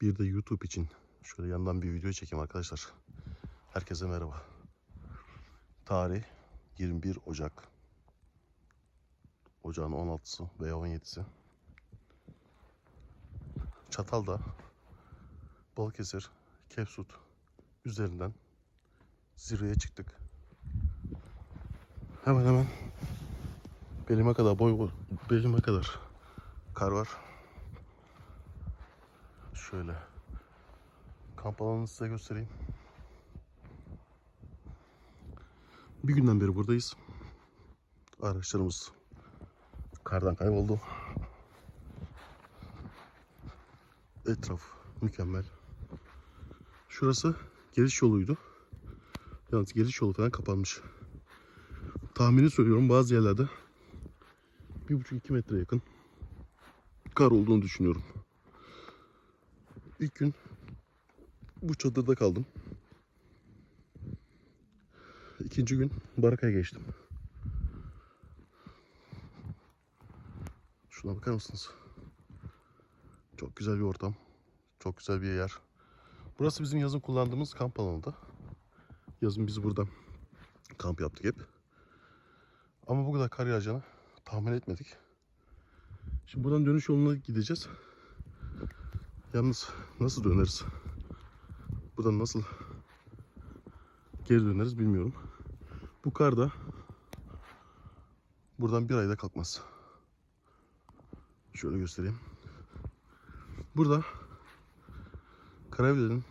Bir de YouTube için şöyle yandan bir video çekeyim arkadaşlar. Herkese merhaba. Tarih 21 Ocak. Ocağın 16'sı veya 17'si. Çatalda Balıkesir, Kepsut üzerinden zirveye çıktık. Hemen hemen belime kadar boy belime kadar kar var. Şöyle kamp alanını size göstereyim. Bir günden beri buradayız. Araçlarımız kardan kayboldu. Etraf mükemmel. Şurası geliş yoluydu. Yalnız geliş yolu falan kapanmış. Tahmini söylüyorum bazı yerlerde bir buçuk iki metre yakın kar olduğunu düşünüyorum. İlk gün bu çadırda kaldım. İkinci gün barakaya geçtim. Şuna bakar mısınız? Çok güzel bir ortam. Çok güzel bir yer. Burası bizim yazın kullandığımız kamp alanında. Yazın biz burada kamp yaptık hep. Ama bu kadar kar yağacağını tahmin etmedik. Şimdi buradan dönüş yoluna gideceğiz. Yalnız nasıl döneriz? Buradan nasıl geri döneriz bilmiyorum. Bu kar da buradan bir ayda kalkmaz. Şöyle göstereyim. Burada Karayevler'in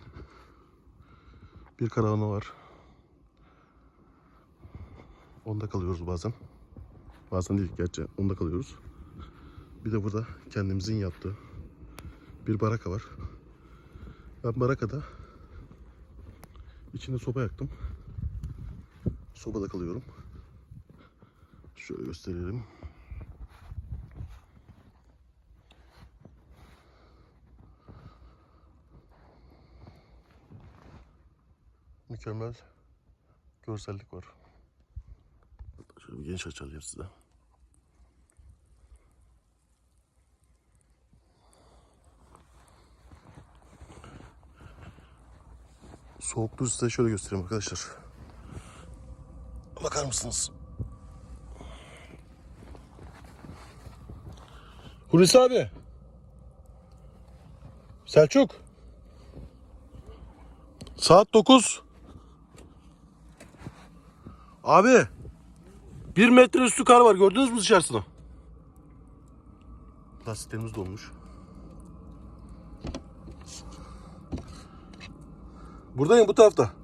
bir karavanı var. Onda kalıyoruz bazen. Bazen değil gerçi onda kalıyoruz. Bir de burada kendimizin yaptığı bir baraka var. Ben barakada içinde soba yaktım. Sobada kalıyorum. Şöyle gösterelim. Mükemmel görsellik var. Şöyle bir geniş açalım size. Soğukluğu size şöyle göstereyim arkadaşlar. Bakar mısınız? Hulusi abi. Selçuk. Saat 9. Abi. Bir metre üstü kar var. Gördünüz mü dışarısını? Lastiklerimiz dolmuş. Buradayım bu tarafta.